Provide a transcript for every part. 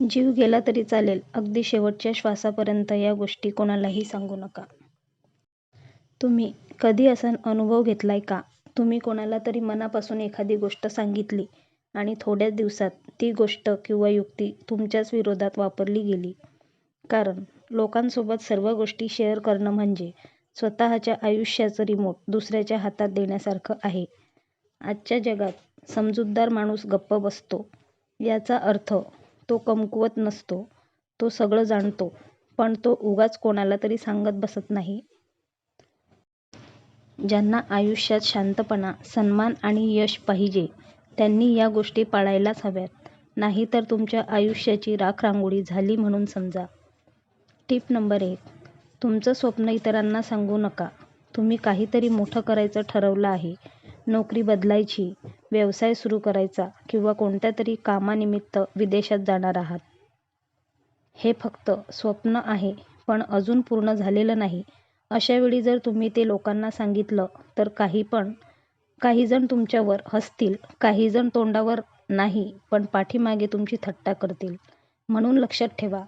जीव गेला तरी चालेल अगदी शेवटच्या श्वासापर्यंत या गोष्टी कोणालाही सांगू नका. तुम्ही कधी असा अनुभव घेतलाय का? तुम्ही कोणाला तरी मनापासून एखादी गोष्ट सांगितली आणि थोड्याच दिवसात ती गोष्ट किंवा युक्ती तुमच्याच विरोधात वापरली गेली. कारण लोकांसोबत सर्व गोष्टी शेअर करणं म्हणजे स्वतःच्या आयुष्याचं रिमोट दुसऱ्याच्या हातात देण्यासारखं आहे. आजच्या जगात समजूतदार माणूस गप्प बसतो याचा अर्थ तो कमकुवत नसतो. तो सगळं जाणतो, पण तो उगाच कोणाला तरी सांगत बसत नाही. ज्यांना आयुष्यात शांतपणा, सन्मान आणि यश पाहिजे त्यांनी या गोष्टी पाळायलाच हव्यात. नाहीतर तुमच्या आयुष्याची राखरांगोळी झाली म्हणून समजा. टिप नंबर एक तुमचं स्वप्न इतरांना सांगू नका. तुम्ही काहीतरी मोठं करायचं ठरवलं आहे. नोकरी बदलायची, व्यवसाय सुरू करायचा किंवा कोणत्यातरी कामानिमित्त विदेशात जाणार आहात. हे फक्त स्वप्न आहे पण अजून पूर्ण झालेलं नाही. अशावेळी जर तुम्ही ते लोकांना सांगितलं तर काही जण तुमच्यावर हसतील, काहीजण तोंडावर नाही पण पाठीमागे तुमची थट्टा करतील. म्हणून लक्षात ठेवा.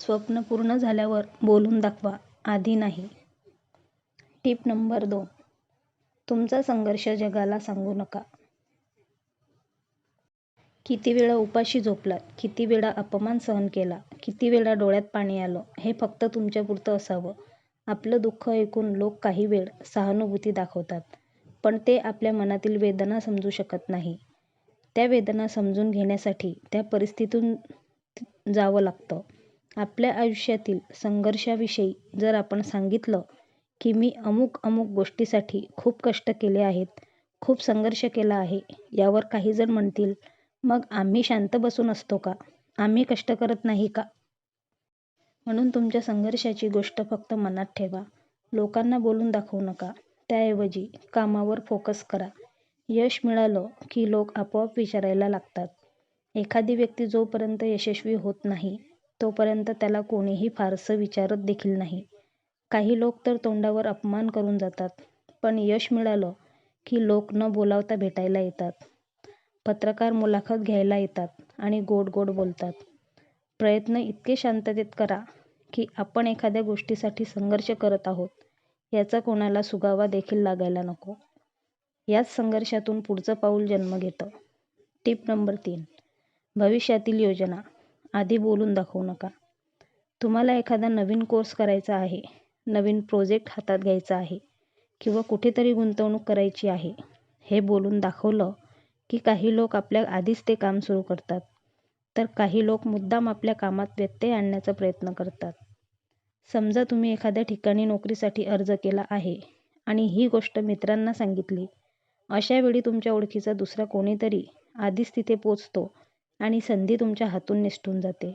स्वप्न पूर्ण झाल्यावर बोलून दाखवा, आधी नाही. टीप नंबर दोन तुमचा संघर्ष जगाला सांगू नका. किती वेळा उपाशी झोपलात, किती वेळा अपमान सहन केला, किती वेळा डोळ्यात पाणी आलं हे फक्त तुमच्यापुरतं असावं. आपलं दुःख ऐकून लोक काही वेळ सहानुभूती दाखवतात. पण ते आपल्या मनातील वेदना समजू शकत नाही. त्या वेदना समजून घेण्यासाठी त्या परिस्थितीतून जावं लागतं. आपल्या आयुष्यातील संघर्षाविषयी जर आपण सांगितलं की मी अमुक अमुक गोष्टीसाठी खूप कष्ट केले आहेत, खूप संघर्ष केला आहे. यावर काही जण म्हणतील मग आम्ही शांत बसून असतो का? आम्ही कष्ट करत नाही का? म्हणून तुमच्या संघर्षाची गोष्ट फक्त मनात ठेवा. लोकांना बोलून दाखवू नका. त्याऐवजी कामावर फोकस करा. यश मिळालं की लोक आपोआप विचारायला लागतात. एखादी व्यक्ती जोपर्यंत यशस्वी होत नाही तोपर्यंत त्याला कोणीही फारसं विचारत देखील नाही. काही लोक तर तोंडावर अपमान करून जातात, पण यश मिळालं की लोक न बोलावता भेटायला येतात. पत्रकार मुलाखत घ्यायला येतात आणि गोड गोड बोलतात. प्रयत्न इतके शांततेत करा की आपण एखाद्या गोष्टीसाठी संघर्ष करत आहोत याचा कोणाला सुगावा देखील लागायला नको. याच संघर्षातून पुढचं पाऊल जन्म घेतं. टिप नंबर तीन भविष्यातील योजना आधी बोलून दाखवू नका. तुम्हाला एखादा नवीन कोर्स करायचा आहे, नवीन प्रोजेक्ट हातात घ्यायचा आहे किंवा कुठेतरी गुंतवणूक करायची आहे हे बोलून दाखवलं की काही लोक आपल्या आधीच ते काम सुरू करतात, तर काही लोक मुद्दाम आपल्या कामात व्यत्यय आणण्याचा प्रयत्न करतात. समजा तुम्ही एखाद्या ठिकाणी नोकरीसाठी अर्ज केला आहे आणि ही गोष्ट मित्रांना सांगितली. अशावेळी तुमच्या ओळखीचा दुसरा कोणीतरी आधीच तिथे पोचतो आणि संधी तुमच्या हातून निसटून जाते.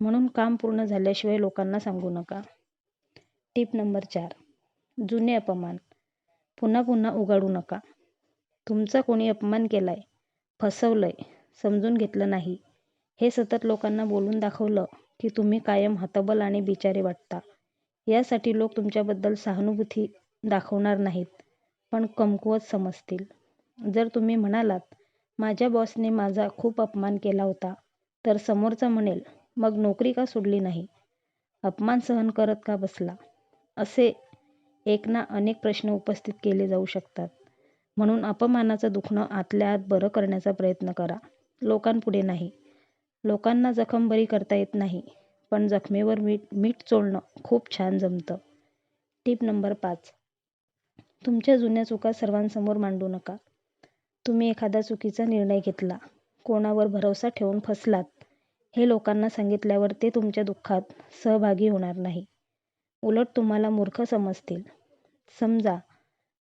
म्हणून काम पूर्ण झाल्याशिवाय लोकांना सांगू नका. टिप नंबर चार जुने अपमान पुन्हा पुन्हा उघाडू नका. तुमचा कोणी अपमान केलाय, फसवलंय, समजून घेतलं नाही हे सतत लोकांना बोलून दाखवलं की तुम्ही कायम हतबल आणि बिचारे वाटता. यासाठी लोक तुमच्याबद्दल सहानुभूती दाखवणार नाहीत, पण कमकुवत समजतील. जर तुम्ही म्हणालात माझ्या बॉसने माझा खूप अपमान केला होता तर समोरचा म्हणेल मग नोकरी का सोडली नाही? अपमान सहन करत का बसला? असे एक ना अनेक प्रश्न उपस्थित केले जाऊ शकतात. म्हणून अपमानाचं दुखणं आतल्या आत बरं करण्याचा प्रयत्न करा, लोकांपुढे नाही. लोकांना जखम बरी करता येत नाही, पण जखमेवर मीठ चोळणं खूप छान जमतं. टीप नंबर पाच तुमच्या जुन्या चुका सर्वांसमोर मांडू नका. तुम्ही एखादा चुकीचा निर्णय घेतला, कोणावर भरवसा ठेवून फसलात हे लोकांना सांगितल्यावर ते तुमच्या दुःखात सहभागी होणार नाही. उलट तुम्हाला मूर्ख समजतील. समजा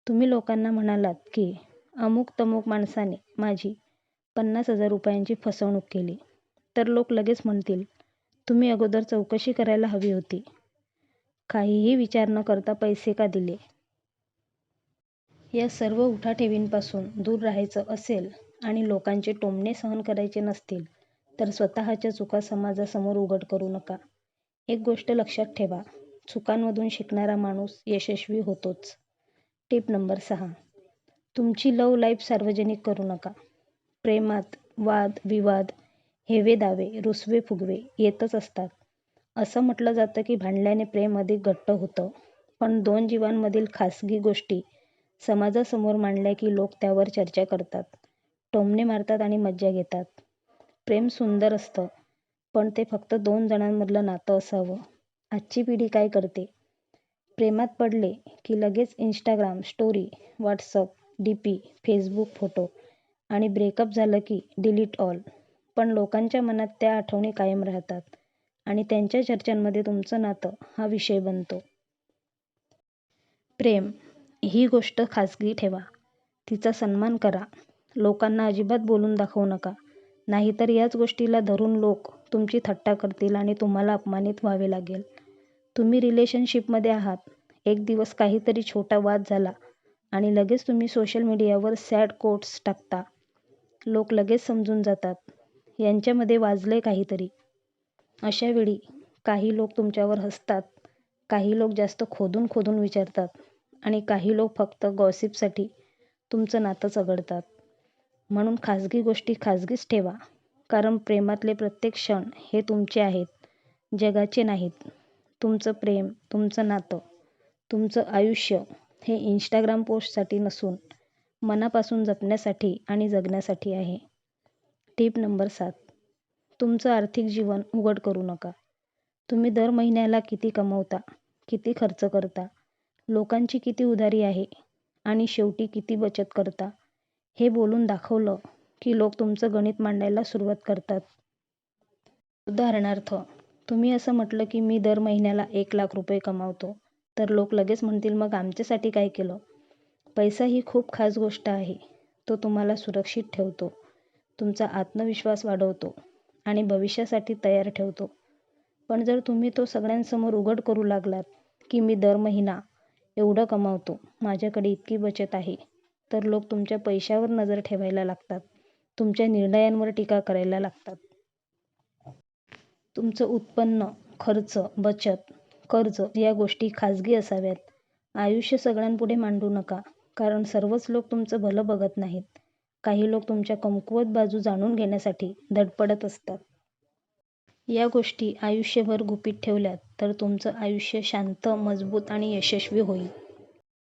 तुम्ही लोकांना म्हणालात की अमुक तमुक माणसाने माझी पन्नास हजार रुपयांची फसवणूक केली, तर लोक लगेच म्हणतील तुम्ही अगोदर चौकशी करायला हवी होती. काहीही विचार न करता पैसे का दिले? या सर्व उठाठेवींपासून दूर राहायचं असेल आणि लोकांचे टोमणे सहन करायचे नसतील तर स्वतःच्या चुका समाजासमोर उघड करू नका. एक गोष्ट लक्षात ठेवा चुकांमधून शिकणारा माणूस यशस्वी होतोच. टिप नंबर सहा तुमची लव लाईफ सार्वजनिक करू नका. प्रेमात वाद विवाद हेवे दावे, रुसवे फुगवे येतच असतात. असं म्हटलं जातं की भांडल्याने प्रेम अधिक घट्ट होतं. पण दोन जीवांमधील खासगी गोष्टी समाजासमोर मांडल्या की लोक त्यावर चर्चा करतात, टोमणे मारतात आणि मज्जा घेतात. प्रेम सुंदर असतं, पण ते फक्त दोन जणांमधलं नातं असावं. आजची पिढी काय करते? प्रेमात पडले की लगेच Instagram story, WhatsApp D P Facebook photo आणि ब्रेकअप झालं की डिलीट ऑल. पण लोकांच्या मनात त्या आठवणी कायम राहतात आणि त्यांच्या चर्चांमध्ये तुमचं नातं हा विषय बनतो. प्रेम ही गोष्ट खासगी ठेवा. तिचा सन्मान करा. लोकांना अजिबात बोलून दाखवू नका. नाहीतर याच गोष्टीला धरून लोक तुमची थट्टा करतील आणि तुम्हाला अपमानित व्हावे लागेल. तुम्ही रिलेशनशिपमध्ये आहात, एक दिवस काहीतरी छोटा वाद झाला आणि लगेच तुम्ही सोशल मीडियावर सॅड कोट्स टाकता. लोक लगेच समजून जातात, यांच्यामध्ये वाजले काहीतरी. अशावेळी काही लोक तुमच्यावर हसतात, काही लोक जास्त खोदून खोदून विचारतात आणि काही लोक फक्त गॉसिपसाठी तुमचं नातं चघळतात. म्हणून खाजगी गोष्टी खाजगीच ठेवा. कारण प्रेमातले प्रत्येक क्षण हे तुमचे आहेत, जगाचे नाहीत. तुमचं प्रेम, तुमचं नातं, तुमचं आयुष्य हे इंस्टाग्राम पोस्टसाठी नसून मनापासून जपण्यासाठी आणि जगण्यासाठी आहे. टीप नंबर सात. तुमचं आर्थिक जीवन उघड करू नका. तुम्ही दर महिन्याला किती कमवता, किती खर्च करता, लोकांची किती उधारी आहे आणि शेवटी किती बचत करता, हे बोलून दाखवलं की लोक तुमचं गणित मांडायला सुरुवात करतात. उदाहरणार्थ, तुम्ही असं म्हटलं की मी दर महिन्याला एक लाख रुपये कमावतो, तर लोक लगेच म्हणतील मग आमच्यासाठी काय केलं? पैसा ही खूप खास गोष्ट आहे. तो तुम्हाला सुरक्षित ठेवतो, तुमचा आत्मविश्वास वाढवतो आणि भविष्यासाठी तयार ठेवतो. पण जर तुम्ही तो सगळ्यांसमोर उघड करू लागलात की मी दर महिना एवढं कमावतो, माझ्याकडे इतकी बचत आहे, तर लोक तुमच्या पैशावर नजर ठेवायला लागतात, तुमच्या निर्णयांवर टीका करायला लागतात. तुमचं उत्पन्न, खर्च, बचत, कर्ज या गोष्टी खाजगी असाव्यात. आयुष्य सगळ्यांपुढे मांडू नका. कारण सर्वच लोक तुमचं भलं बघत नाहीत. काही लोक तुमच्या कमकुवत बाजू जाणून घेण्यासाठी धडपडत असतात. या गोष्टी आयुष्यभर गुपित ठेवल्यात तर तुमचं आयुष्य शांत, मजबूत आणि यशस्वी होईल.